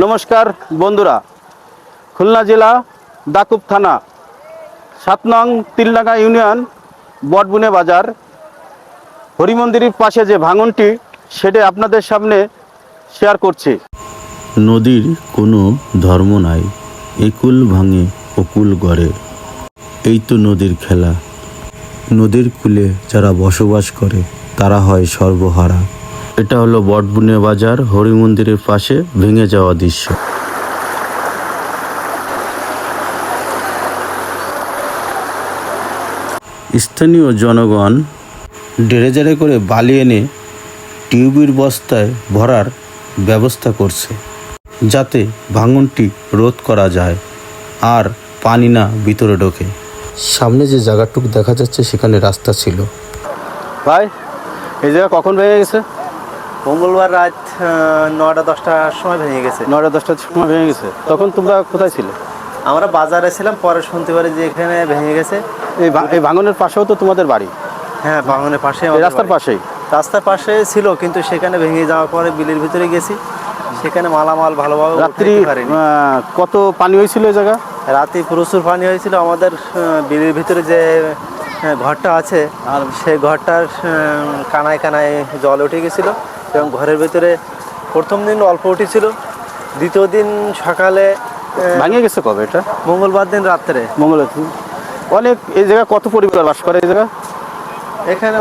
নমস্কার বন্ধুরা, খুলনা জেলা দাকুব থানা, সাত নং তিলডাঙ্গা ইউনিয়ন, বটবুনে বাজার। হরিমন্দিরের পাশে যে ভাঙনটি, সেটা আপনাদের সামনে শেয়ার করছি। নদীর কোনো ধর্ম নাই একুল ভাঙে অকুল গড়ে। এই তো নদীর খেলা। নদীর কূলে যারা বসবাস করে, তারা হয় সর্বহারা। এটা হলো বটবুনে বাজার, হরি মন্দিরের পাশে ভেঙে যাওয়া দৃশ্য। স্থানীয় জনগণ ডেরেজারে করে বালি এনে টিউবের বস্তায় ভরার ব্যবস্থা করছে, যাতে ভাঙনটি রোধ করা যায় আর পানি না ভিতরে ঢোকে। সামনে যে জায়গাটুকু দেখা যাচ্ছে, সেখানে রাস্তা ছিল। ভাই, এই জায়গা কখন ভেঙে গেছে? মঙ্গলবার রাত নটা দশটার সময় ভেঙে গেছে। নয়টা দশটার সময় ভেঙে গেছে। তখন তোমরা কোথায় ছিলে? আমরা বাজারে ছিলাম পরে শুনতে পারি যে এখানে ভেঙে গেছে। এই ভাঙনের পাশেও তো তোমাদের বাড়ি। হ্যাঁ ভাঙনের পাশে রাস্তার পাশেই? রাস্তার পাশে ছিল কিন্তু সেখানে ভেঙে যাওয়ার পরে বিলের ভিতরে গেছি। সেখানে মালামাল ভালোভাবে রাত্রি কত পানি হয়েছিল এই জায়গা? রাতে প্রচুর পানি হয়েছিল। আমাদের বিলের ভিতরে যে ঘরটা আছে আর সেই ঘরটার কানায় কানায় জল উঠে গেছিল। এবং ঘরের ভিতরে প্রথম দিন অল্প উঠেছিল দ্বিতীয় দিন সকালে ভাঙে গেছে কবে এটা? মঙ্গলবার দিন রাত্রে। মঙ্গলের দিন। অনেক এই জায়গা কত পরিবার বাস করে এই জায়গা? এখানে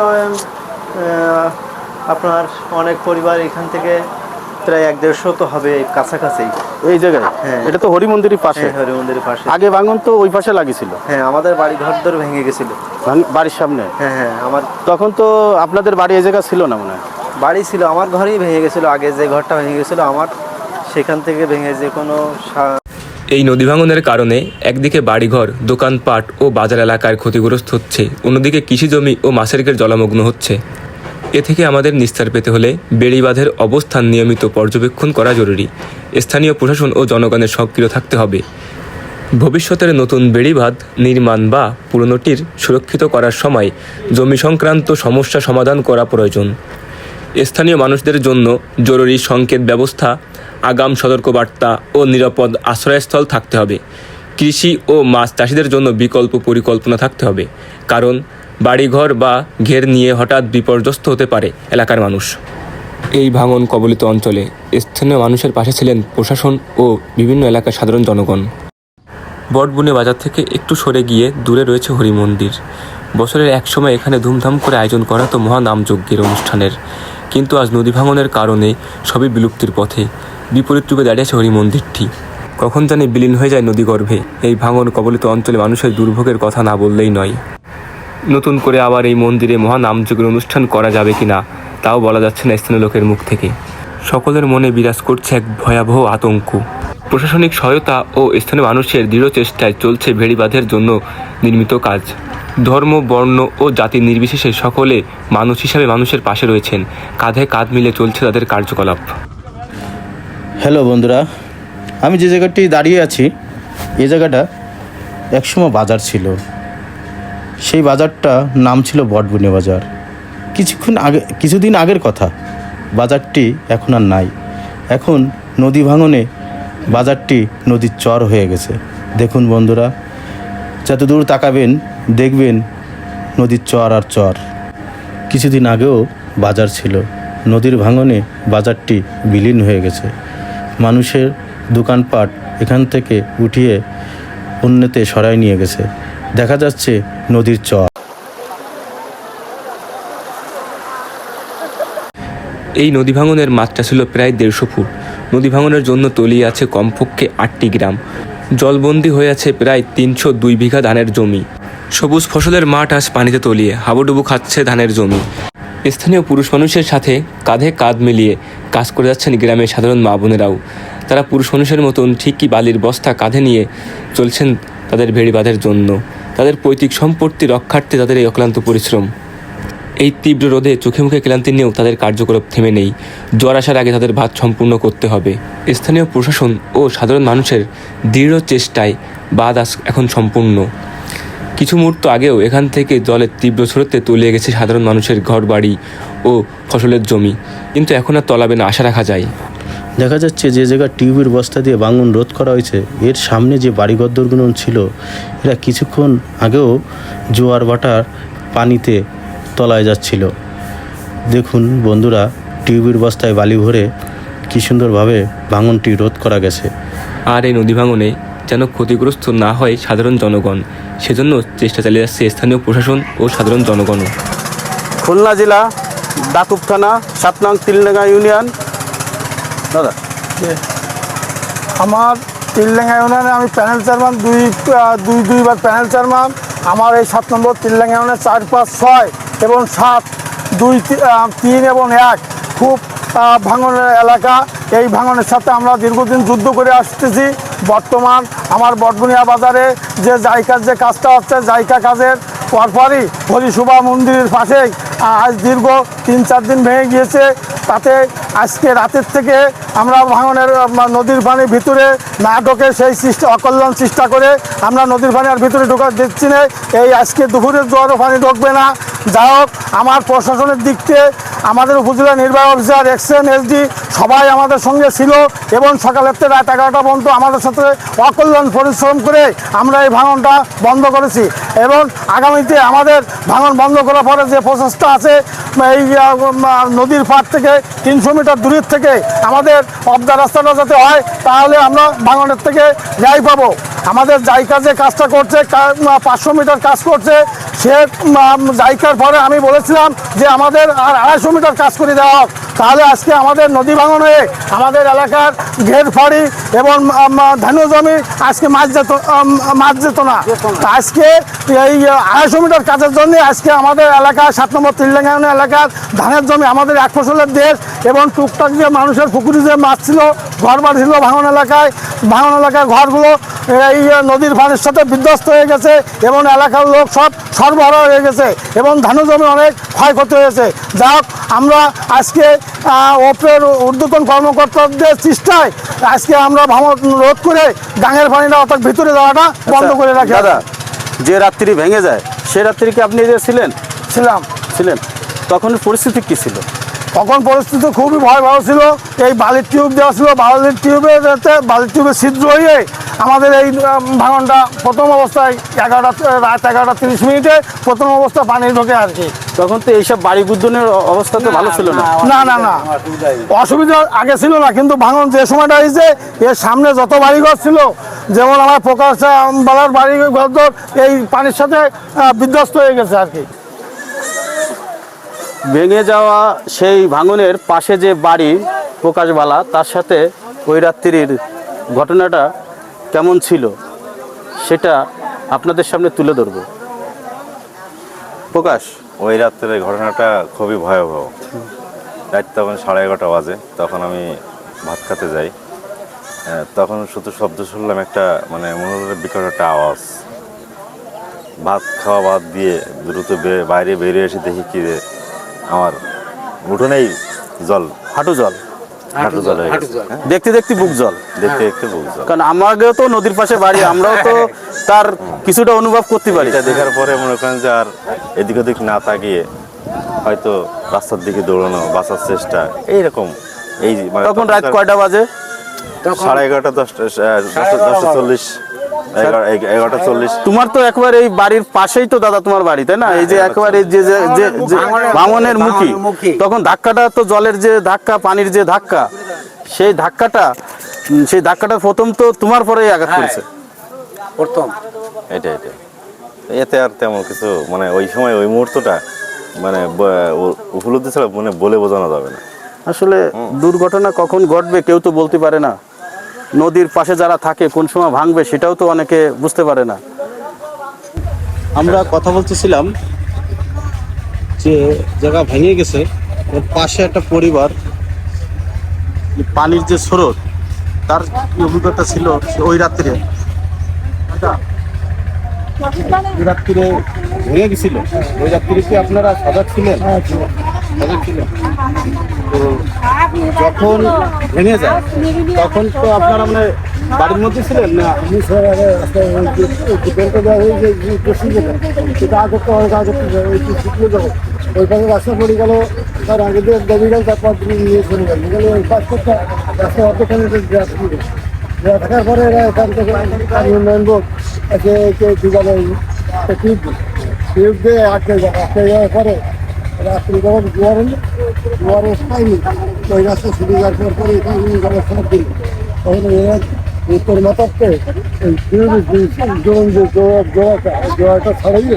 আপনার অনেক পরিবার এখান থেকে প্রায় এক দেড়শো তো হবে কাছাকাছি। এই জায়গায়? হ্যাঁ। এটা তো হরি মন্দিরের পাশে। হ্যাঁ হরি মন্দিরের পাশে। আগে ভাঙন তো ওই পাশে লাগিয়েছিল। হ্যাঁ আমাদের বাড়ি ঘর দর ভেঙে গেছিল। বাড়ির সামনে? হ্যাঁ হ্যাঁ আমার তখন তো আপনাদের বাড়ি এই জায়গা ছিল না মনে হয়? বাড়ি ছিল, আমার ঘরেই ভেঙে গেছিল, আগে যে ঘরটা ভেঙে গেছিল, আমার সেখান থেকে ভেঙে যে কোনো এই নদী ভাঙনের কারণে একদিকে বাড়িঘর, দোকানপাট ও বাজার এলাকায় ক্ষতিগ্রস্ত হচ্ছে, অন্যদিকে কৃষিজমি ও মাছের ঘের জলমগ্ন হচ্ছে। এ থেকে আমাদের নিস্তার পেতে হলে বেড়িবাঁধের অবস্থান নিয়মিত পর্যবেক্ষণ করা জরুরি। স্থানীয় প্রশাসন ও জনগণের সক্রিয় থাকতে হবে। ভবিষ্যতের নতুন বেড়িবাঁধ নির্মাণ বা পুরনোটির সুরক্ষিত করার সময় জমি সংক্রান্ত সমস্যা সমাধান করা প্রয়োজন। স্থানীয় মানুষদের জন্য জরুরি সংকেত ব্যবস্থা আগাম সতর্কবার্তা ও নিরাপদ আশ্রয়স্থল থাকতে হবে। কৃষি ও মাছ চাষিদের জন্য বিকল্প পরিকল্পনা থাকতে হবে কারণ বাড়িঘর বা ঘের নিয়ে হঠাৎ বিপর্যস্ত হতে পারে এলাকার মানুষ। এই ভাঙন কবলিত অঞ্চলে স্থানীয় মানুষের পাশে ছিলেন প্রশাসন ও বিভিন্ন এলাকার সাধারণ জনগণ। বটবুনে বাজার থেকে একটু সরে গিয়ে দূরে রয়েছে হরি মন্দির বছরের এক সময় এখানে ধুমধাম করে আয়োজন করা হতো মহানামযজ্ঞের অনুষ্ঠানের। কিন্তু আজ নদী ভাঙনের কারণে সবই বিলুপ্তির পথে। বিপরীত রূপে দাঁড়িয়েছে হরি মন্দিরটি কখন জানি বিলীন হয়ে যায় নদী গর্ভে। এই ভাঙন কবলিত অঞ্চলে মানুষের দুর্ভোগের কথা না বললেই নয়। নতুন করে আবার এই মন্দিরে মহানামযজ্ঞের অনুষ্ঠান করা যাবে কিনা, তাও বলা যাচ্ছে না স্থানীয় লোকের মুখ থেকে। সকলের মনে বিরাজ করছে এক ভয়াবহ আতঙ্ক। প্রশাসনিক সহায়তা ও স্থানীয় মানুষের দৃঢ় চেষ্টায় চলছে ভেড়িবাঁধের জন্য নির্মিত কাজ। ধর্ম, বর্ণ ও জাতি নির্বিশেষে সকলে মানুষ হিসাবে মানুষের পাশে রয়েছেন। কাঁধে কাঁধ মিলে চলছে তাদের কার্যকলাপ। হ্যালো বন্ধুরা, আমি যে জায়গাটি দাঁড়িয়ে আছি এই জায়গাটা একসময় বাজার ছিল। সেই বাজারটা নাম ছিল বটবুনে বাজার। কিছুক্ষণ আগে, কিছুদিন আগের কথা, বাজারটি এখন আর নাই। এখন নদী ভাঙনে বাজারটি নদীর চর হয়ে গেছে। দেখুন বন্ধুরা যত দূর তাকাবেন দেখবেন নদীর চর আর চর। কিছুদিন আগেও বাজার ছিল। নদীর ভাঙনে বাজারটি বিলীন হয়ে গেছে। মানুষের দোকানপাট এখান থেকে উঠিয়ে অন্যতে সরাই নিয়ে গেছে। দেখা যাচ্ছে নদীর চর। এই নদী ভাঙনের মাত্রা ছিল প্রায় দেড়শো ফুট। নদী ভাঙনের জন্য তলিয়ে আছে কমপক্ষে আটটি গ্রাম। জলবন্দি হয়ে আছে প্রায় তিনশো দুই বিঘা ধানের জমি। সবুজ ফসলের মাঠ আজ পানিতে তলিয়ে হাবুডুবু খাচ্ছে ধানের জমি। স্থানীয় পুরুষ মানুষের সাথে কাঁধে কাঁধ মিলিয়ে কাজ করে যাচ্ছেন গ্রামের সাধারণ মা বোনেরাও। তারা পুরুষ মানুষের মতন ঠিকই বালির বস্তা কাঁধে নিয়ে চলছেন তাদের ভেড়িবাঁধের জন্য। তাদের পৈতৃক সম্পত্তি রক্ষার্থে তাদের এই অক্লান্ত পরিশ্রম। এই তীব্র রোদে চোখে মুখে ক্লান্তি নিয়েও তাদের কার্যকলাপ থেমে নেই। জ্বর আসার আগে তাদের ভাত সম্পূর্ণ করতে হবে। স্থানীয় প্রশাসন ও সাধারণ মানুষের দৃঢ় চেষ্টায় বাদ এখন সম্পূর্ণ। কিছু মুহূর্ত আগেও এখান থেকে জলের তীব্র স্রোতে তলিয়ে গেছে সাধারণ মানুষের ঘর বাড়ি ও ফসলের জমি। কিন্তু এখন আর তলাবে না আশা রাখা যায়। দেখা যাচ্ছে যে জায়গায় টিউবের বস্তা দিয়ে ভাঙন রোধ করা হয়েছে। এর সামনে যে বাড়ি বাড়িঘরদরগুলো ছিল এরা কিছুক্ষণ আগেও জোয়ার ভাটার পানিতে তলায় যাচ্ছিল। দেখুন বন্ধুরা টিউবের বস্তায় বালি ভরে কী সুন্দরভাবে ভাঙনটি রোধ করা গেছে। আর এই নদী ভাঙনে যেন ক্ষতিগ্রস্ত না হয় সাধারণ জনগণ। সেজন্য চেষ্টা চালিয়ে যাচ্ছে স্থানীয় প্রশাসন ও সাধারণ জনগণও খুলনা জেলা দাকুব থানা সাত নং তিলডাঙ্গা ইউনিয়ন। দাদা। আমার তিল্লেঙ্গা ইউনিয়নে আমি প্যানেল চেয়ারম্যান দুই দুই দুইবার প্যানেল চেয়ারম্যান। আমার এই সাত নম্বর তিল্লেঙ্গা ইউনিয়নে চার পাঁচ ছয় এবং সাত দুই তিন এবং এক খুব ভাঙনের এলাকা। এই ভাঙনের সাথে আমরা দীর্ঘদিন যুদ্ধ করে আসতেছি। বর্তমান আমার বটবুনিয়া বাজারে যে জায়কার যে কাজটা হচ্ছে জায়গা কাজের পরপরই হরিশুভা মন্দিরের পাশেই আজ দীর্ঘ তিন চার দিন ভেঙে গিয়েছে। তাতে আজকে রাতের থেকে আমরা ভাঙনের নদীর পানির ভিতরে না ঢোকে সেই চেষ্টা অকল্যাণ চেষ্টা করে আমরা নদীর পানি আর ভিতরে ঢোকা দিচ্ছি না। এই আজকে দুপুরের জোয়ারও পানি ঢুকবে না। যাই হোক, আমার প্রশাসনের দিক থেকে আমাদের উপজেলা নির্বাহী অফিসার এক্সএন এসডি সবাই আমাদের সঙ্গে ছিল এবং সকালের থেকে রাত এগারোটা পর্যন্ত আমাদের সাথে অকল্যাণ পরিশ্রম করে আমরা এই ভাঙনটা বন্ধ করেছি। এবং আগামীতে আমাদের ভাঙন বন্ধ করার পরে যে প্রচেষ্টা আছে, এই নদীর পাড় থেকে তিনশো মিটার দূরের থেকে আমাদের অবদা রাস্তাটা যাতে হয়, তাহলে আমরা ভাঙনের থেকে রেহাই পাবো। আমাদের জায়গা যে কাজটা করছে পাঁচশো মিটার কাজ করছে, সে জায়গার পরে আমি বলেছিলাম যে আমাদের আর আড়াইশো মিটার কাজ করে দেওয়া হোক তাহলে আজকে আমাদের নদী ভাঙন হয়ে আমাদের এলাকার ঘের ফাড়ি এবং উম, ধানু জমি আজকে মাছ যেত মাছ যেত না। আজকে এই আড়াইশো মিটার কাজের জন্য আজকে আমাদের এলাকা সাত নম্বর তিল্লাঙ্গায়ন এলাকার ধানের জমি আমাদের এক ফসলের দেশ এবং টুকটাক যে মানুষের পুকুরে যে মাছ ছিল ঘর বাড়ি ছিল ভাঙন এলাকায় ভাঙন এলাকার ঘরগুলো এই নদীর পানির সাথে বিধ্বস্ত হয়ে গেছে এবং এলাকার লোক সব সরবরাহ হয়ে গেছে এবং ধানু জমি অনেক ক্ষয়ক্ষতি হয়েছে। যা আমরা আজকে ওপরের ঊর্ধ্বতন কর্মকর্তাদের চেষ্টায় আজকে আমরা ভাঙন রোধ করে গাঙের পানিটা অর্থাৎ ভিতরে যাওয়াটা বন্ধ করে রাখি। দাদা যে রাত্রি ভেঙে যায় সে রাত্রি কি আপনি যে ছিলেন? ছিলাম। ছিলেন। তখন পরিস্থিতি কী ছিল? তখন পরিস্থিতি খুবই ভয়াবহ ছিল। এই বালির টিউব দেওয়া ছিল বালির টিউবে যাতে বালির টিউবে ছিদ্র হয়ে আমাদের এই ভাঙনটা প্রথম অবস্থায় এগারোটা রাত এগারোটা তিরিশ মিনিটে প্রথম অবস্থা পানি ঢোকে আর কি। তখন তো এইসব বাড়ি বুদ্ধনের অবস্থা তো ভালো ছিল না। না না না অসুবিধা আগে ছিল না কিন্তু ভাঙন যে সময়টা হয়েছে এর সামনে যত বাড়িঘর ছিল যেমন আমার প্রকাশ বালার বাড়ি ঘর এই পানির সাথে বিধ্বস্ত হয়ে গেছে আর কি। ভেঙে যাওয়া সেই ভাঙনের পাশে যে বাড়ি প্রকাশবালা তার সাথে ওই রাত্রির ঘটনাটা কেমন ছিল সেটা আপনাদের সামনে তুলে ধরব। প্রকাশ? ওই রাত্রের ঘটনাটা খুবই ভয়াবহ। রাত তখন সাড়ে এগারোটা বাজে তখন আমি ভাত খেতে যাই। তখন শুধু শব্দ শুনলাম একটা মানে মনে হলো বিকট একটা আওয়াজ। ভাত খাওয়া বাদ দিয়ে দ্রুত বাইরে বেরিয়ে এসে দেখি কি যে আমার উঠোনেই জল। হাঁটু জল? দেখতে দেখতে বুক জল। দেখতে দেখতে বুক জল। কারণ আমাকেও তো নদীর পাশে বাড়ি আমরাও তো তার কিছুটা অনুভব করতে পারি। এটা দেখার পরে মনে করেন যে আর এদিক ওদিক না তাকিয়ে হয়তো রাস্তার দিকে দৌড়ানো বাঁচার চেষ্টা এইরকম। এই মানে তখন রাত কয়টা বাজে? সাড়ে এগারোটা দশটা দশটা দশটা চল্লিশ। এগারোটা চল্লিশ। তোমার তো একবার এই বাড়ির পাশেই তো দাদা তোমার বাড়ি তাই না? এই যে একবার যে যে- যে- যে ভাঙনের মুখী তখন ধাক্কাটা তো জলের যে ধাক্কা পানির যে ধাক্কা সেই ধাক্কাটা সেই ধাক্কাটা প্রথম তো তোমার পরেই আঘাত করেছে। এটা এটা এতে আর তেমন কিছু মানে ওই সময় ওই মুহূর্তটা মানে উপলব্ধি ছাড়া মানে বলে বোঝানো যাবে না। আসলে দুর্ঘটনা কখন ঘটবে কেউ তো বলতে পারে না। নদীর পাশে যারা থাকে, কোন সময় ভাঙবে সেটাও তো অনেকে বুঝতে পারে না। আমরা কথা বলতেছিলাম যে জায়গা ভেঙে গেছে ওর পাশে একটা পরিবার পানির যে স্রোত, তার অভিজ্ঞতা ছিল ওই রাত্রে? ওই রাত্রে ভেঙে গেছিল? ওই রাত্রে কি আপনারা সজাগ ছিলেন ছিলেন তো যখন ভেঙে যায়, তখন তো আপনারা মানে বাড়ির মধ্যে ছিলেন না? ওইখানে রাস্তা পড়ে গেল, তার আগে দিয়ে দাবি গেল তারপর তুমি নিয়ে চলে গেল ওই পাঁচ রাস্তা অতখানি দেওয়া ছিল দেওয়া থাকার পরে এরা এখান থেকে পানি উন্নয়ন বোর্ড, একে একে দুজনে টিউব টিউব দিয়ে আটকে যায়। আটকে যাওয়ার পরে রাত্রি যখন জোয়ার জোয়ার পাইনি ওই রাস্তা শুরু যাওয়ার পর পরে এখানে জল সব দিল তখন এরা উত্তর মাথাতে এই ছড়াইয়ে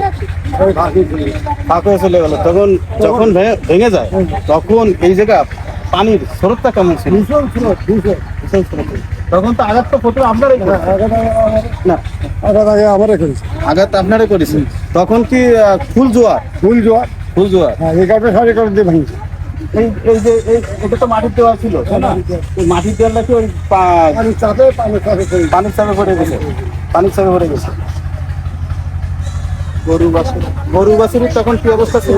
ফাঁক হয়ে চলে গেল। তখন যখন ভেঙে- ভেঙে যায় তখন এই জায়গা পানির স্রোতটা কেমন ছিল? ভীষণ ছিল ভীষণ। ভীষণ স্রোত। তখন তো আঘাত তো প্রথমে আপনারাই করেছেন। না। আগে আগে আমার করেছে। আঘাত আপনারাই করেছেন। তখন কি ফুল জোয়ার? ফুল জোয়ার। ফুল জোয়ার। হ্যাঁ এগারোটা সাড়ে এগারোটা দিয়ে ভাঙছে। এই এই যে এটা তো মাটির দেওয়া ছিল তাই না? মাটির দেওয়াটা কি ওই পানির চাপে পানি পানির চাপে পড়ে গেছে। পানির চাপে পড়ে গেছে। গরু বাছুর। গরু বাছুরের তখন কি অবস্থা ছিল?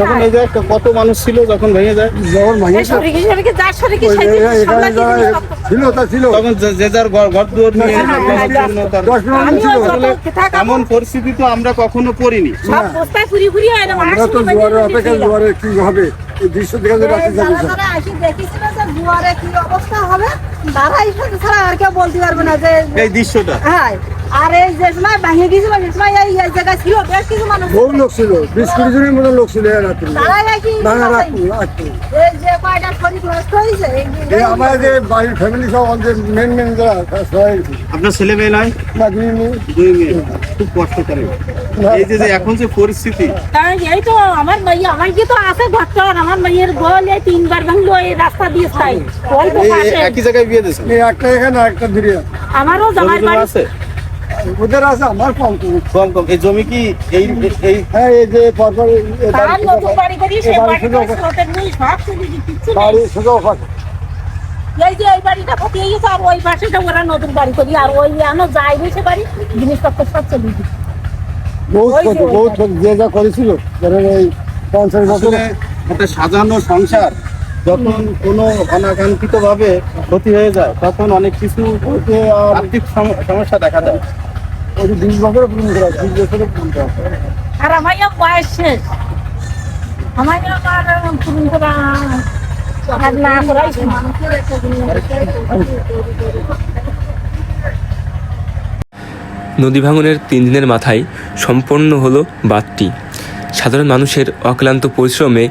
তখন এই যে কত মানুষ ছিল যখন ভেঙে যায়? ছিল তখন যে- যার ঘর ঘর দুয়ার নিয়ে হ্যাঁ, হ্যাঁ, এমন পরিস্থিতি তো আমরা কখনো পড়িনি সব হয় অপেক্ষা জোয়ারে কি হবে? দৃশ্য দেখে যে রাত্রি যাবে যারা আসি দেখেছিল যে জুয়ারে কি অবস্থা হবে? তারা এই সাথে ছাড়া আর কেউ বলতে পারবে না যে এই দৃশ্যটা হ্যাঁ আর এই যে সময় ভেঙে গেছিল সে সময় এই এই জায়গায় ছিল বেশ কিছু মানুষ বহু লোক ছিল বিশ কুড়ি জনের মতো লোক ছিল এই রাত্রি। তারা নাকি ভাঙা রাত্রি রাত্রি এই যে কয়টা শরীর নষ্ট হয়েছে এই যে- এই আমার যে বাড়ির ফ্যামিলি সব যে মেন মেন যারা তারা সবাই আপনার ছেলে মেয়ে নয়? না দুই মেয়ে। দুই মেয়ে। খুব কষ্ট করে। এই যে যে এখন যে পরিস্থিতি। তাই এই তো আমার মাইয়া আমার কি তো আছে ঘটন আমার মাইয়ের গোল এই তিনবার ভাঙলো এই রাস্তা দিয়ে তাই ওই তো এই পাশে একই জায়গায় বিয়ে দিয়েছেন? এই একটা এখানে আর একটা ধীরে। আমারও জমি জামাই জমা বাড়ি আছে? ওদের আছে আমার কম কম। কম কম। এই জমি কি এই এই হ্যাঁ এই যে পরপর এই বাড়ি এই যে এই বাড়িটা ফটিয়ে গেছে আর ওই পাশেটা ওরা নতুন বাড়ি করি আর ওই আনো যায় সে বাড়ি জিনিসপত্র সব চলে গেছে বহুত যে বহুত যে যা করেছিল ধরেন এই পঞ্চাশ বছর একটা সাজানো সংসার যখন কোনো অনাকাঙ্ক্ষিত ভাবে ক্ষতি হয়ে যায় তখন অনেক কিছু আর্থিক সমস্যা দেখা দেয়। ওই বিশ বছরে পূরণ করা বিশ বছরে পূরণ করা। আর আমার বয়স শেষ। আমার আমার পূরণ করা আর না করাই নদী ভাঙনের তিন দিনের মাথায় সম্পন্ন হলো বাঁধটি। সাধারণ মানুষের অক্লান্ত পরিশ্রমে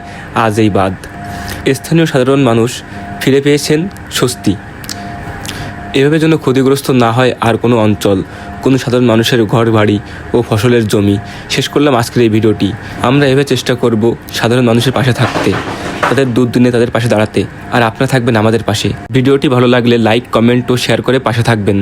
আজ এই বাঁধ। স্থানীয় সাধারণ মানুষ ফিরে পেয়েছেন স্বস্তি। এভাবে যেন ক্ষতিগ্রস্ত না হয় আর কোনো অঞ্চল। কোনো সাধারণ মানুষের ঘর, বাড়ি ও ফসলের জমি। শেষ করলাম আজকের এই ভিডিওটি। আমরা এভাবে চেষ্টা করব সাধারণ মানুষের পাশে থাকতে, তাদের দুর্দিনে তাদের পাশে দাঁড়াতে। আর আপনারা থাকবেন আমাদের পাশে। ভিডিওটি ভালো লাগলে লাইক কমেন্ট ও শেয়ার করে পাশে থাকবেন।